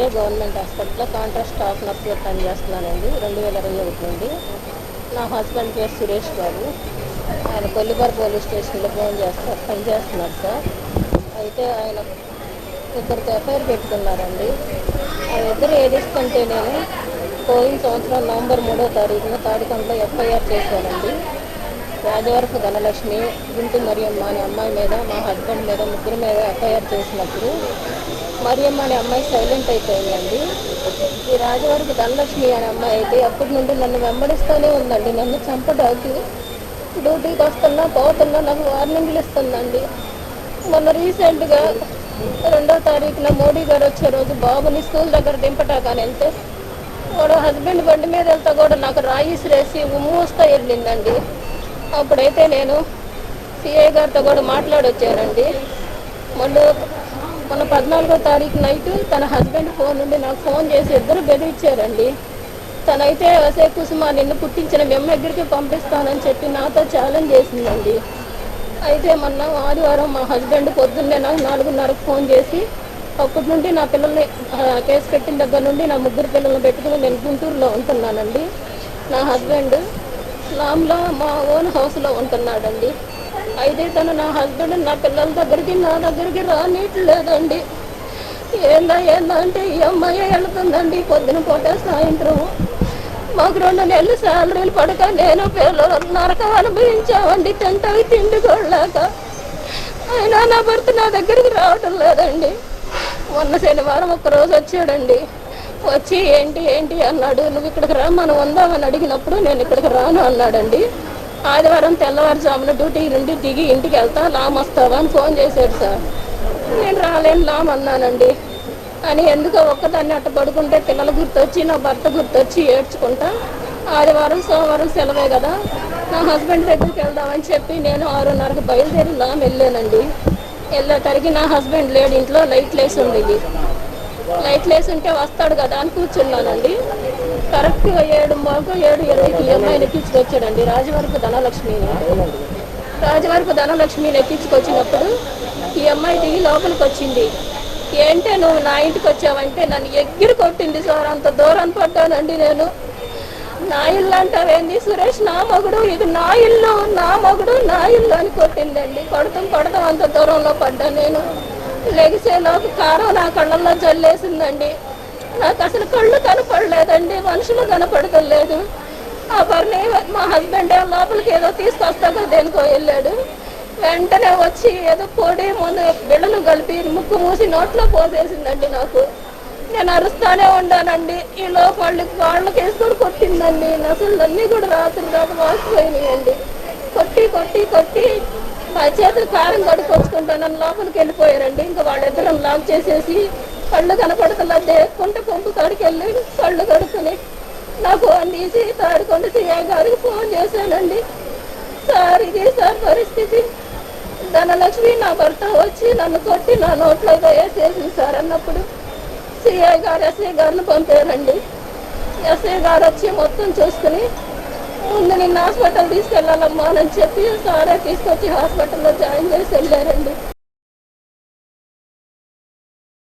Government హాస్పిటల్లో contract staff నర్సుగా పనిచేస్తున్నానండి. రెండు వేల ఇరవై ఒకటి నుండి. నా హస్బెండ్ పేరు సురేష్ బాబు. ఆయన కొల్లిబార్ పోలీస్ స్టేషన్లో ఫోన్ చేస్తారు పనిచేస్తున్నారు సార్. అయితే ఆయన ఇద్దరితో ఎఫ్ఐఆర్ పెట్టుకున్నారండి. ఆయన ఇద్దరు ఏదిస్తుంటే నేను పోయిన సంవత్సరం నవంబర్ మూడో తారీఖున తాడికంలో ఎఫ్ఐఆర్ చేశానండి రాజవరపు ధనలక్ష్మి గుంటు మరియమ్మ అనే అమ్మాయి మీద మా హస్బెండ్ మీద ముగ్గురు మీద ఎఫ్ఐఆర్ చేసినప్పుడు మరియమ్మ అనే అమ్మాయి సైలెంట్ అయిపోయిందండి. ఈ రాజవారికి ధనలక్ష్మి అనే అమ్మాయి అయితే అప్పటి నుండి నన్ను వెంబడిస్తూనే ఉందండి. నన్ను చంపడానికి డ్యూటీకి వస్తున్నా పోతున్నా నాకు వార్నింగ్లు ఇస్తుందండి. మొన్న రీసెంట్గా రెండో తారీఖున మోడీ గారు వచ్చే రోజు బాబుని స్కూల్ దగ్గర దింపటాకని వెళ్తే వాడు హస్బెండ్ బండి మీద వెళ్తా కూడా నాకు రాయిస్ రేసి ఉమ్మూస్తా వెళ్ళిందండి. అప్పుడైతే నేను సిఐ గారితో కూడా మాట్లాడొచ్చానండి. మొన్న మొన్న పద్నాలుగో తారీఖు నైట్ తన హస్బెండ్ ఫోన్ నుండి నాకు ఫోన్ చేసి ఇద్దరు బెదిరించారండి తనైతే అసే కుసుమ నిన్ను పుట్టించిన మేము దగ్గరికి పంపిస్తానని చెప్పి నాతో ఛాలెంజ్ చేసిందండి. అయితే మొన్న ఆదివారం మా హస్బెండ్ పొద్దున్నే నాకు నాలుగున్నరకు ఫోన్ చేసి అప్పటి నుండి నా పిల్లల్ని కేసు పెట్టిన దగ్గర నుండి నా ముగ్గురు పిల్లల్ని పెట్టుకుని నేను గుంటూరులో ఉంటున్నానండి. నా హస్బెండ్ లామ్లో మా ఓన్ హౌస్లో ఉంటున్నాడండి. అయితే తను నా హస్బెండ్ నా పిల్లల దగ్గరికి నా దగ్గరికి రానిట్లేదండి. ఏందా ఏందా అంటే ఈ అమ్మాయి వెళ్తుందండి. పొద్దున పూట సాయంత్రం. మాకు రెండు నెలలు శాలరీలు పడక నేను పిల్లలు నరకం అనుభవించామండి. తింటవి తిండి కొడలేక అయినా నా భర్త నా దగ్గరికి రావటం లేదండి. మొన్న శనివారం ఒక్కరోజు వచ్చాడండి. వచ్చి ఏంటి ఏంటి అన్నాడు నువ్వు ఇక్కడికి రా మనం ఉందామని అడిగినప్పుడు నేను ఇక్కడికి రాను అన్నాడండి. ఆదివారం తెల్లవారుజామున డ్యూటీ నుండి దిగి ఇంటికి వెళ్తా లామ్ వస్తావా? అని ఫోన్ చేశాడు సార్. నేను రాలేను లామ్ అన్నానండి. అని ఎందుకో ఒక్కదాన్ని అట్ట పడుకుంటే పిల్లలు గుర్తొచ్చి నా భర్త గుర్తొచ్చి ఏడ్చుకుంటా ఆదివారం సోమవారం సెలవే కదా నా హస్బెండ్ దగ్గరికి వెళ్దామని చెప్పి నేను ఆరున్నరకు బయలుదేరి లామ్ వెళ్ళానండి. వెళ్ళేసరికి నా హస్బెండ్ లేడు ఇంట్లో లైట్ లేసి ఉంది లైట్ లేసి ఉంటే వస్తాడు కదా అని కూర్చున్నానండి. కరెక్ట్గా ఏడు మాకు ఏడు ఇరవైకి ఈ అమ్మాయిని ఎక్కించుకొచ్చాడండి. రాజవరపు ధనలక్ష్మిని రాజవరపు ధనలక్ష్మిని ఎక్కించుకొచ్చినప్పుడు ఈ అమ్మాయి దిగి లోపలికి వచ్చింది ఏంటే నువ్వు నా ఇంటికి వచ్చావంటే నన్ను ఎగ్గిరి కొట్టింది సార్. అంత దూరం పడ్డానండి నేను. నా ఇల్లు అంటావేంది? సురేష్ నా మగుడు. ఇది నా ఇల్లు. నా మగుడు నా ఇల్లు అని కొట్టిందండి. కొడతాం కొడతాం అంత దూరంలో పడ్డా నేను. లెగిసేలోపు కారం నా కళ్ళల్లో చల్లేసిందండి నాకు అసలు కళ్ళు కనపడలేదండి మనుషులు కనపడటం లేదు ఆ పని మా హస్బెండ్ ఏమో లోపలికి ఏదో తీసుకొస్తాక దేనికో వెళ్ళాడు. వెంటనే వచ్చి ఏదో పొడి ముందు బిళ్ళలు కలిపి ముక్కు మూసి నోట్లో పోసేసిందండి నాకు. నేను అరుస్తానే ఉన్నానండి ఈ లోపలి వాళ్ళకి వేసుకొని కొట్టిందండి. అసలు అన్నీ కూడా రాత్రి దాకా వాసిపోయినాయండి. కొట్టి కొట్టి కొట్టి మా చేతులు కారం కడుక్కొచ్చుకుంటా నన్ను లోపలికి వెళ్ళిపోయారండి. ఇంకా వాళ్ళిద్దరం లాక్ చేసేసి కళ్ళు కనపడతలా లేకుంటే కొంపు కాడికి వెళ్ళి కళ్ళు కడుక్కుని నా ఫోన్ తీసి తాడుకొని సీఐ గారికి ఫోన్ చేశానండి. సార్ ఇది సార్ పరిస్థితి. ధనలక్ష్మి నా భర్త వచ్చి నన్ను కొట్టి నా నోట్లో వేసేసింది సార్ అన్నప్పుడు సిఐ గారు ఎస్ఐ గారిని పంపారండి. ఎస్ఐ గారు వచ్చి మొత్తం చూసుకుని ముందు నిన్న హాస్పిటల్ తీసుకెళ్ళాలమ్మా అని చెప్పి సారే తీసుకొచ్చి హాస్పిటల్లో జాయిన్ చేసి వెళ్ళారండి.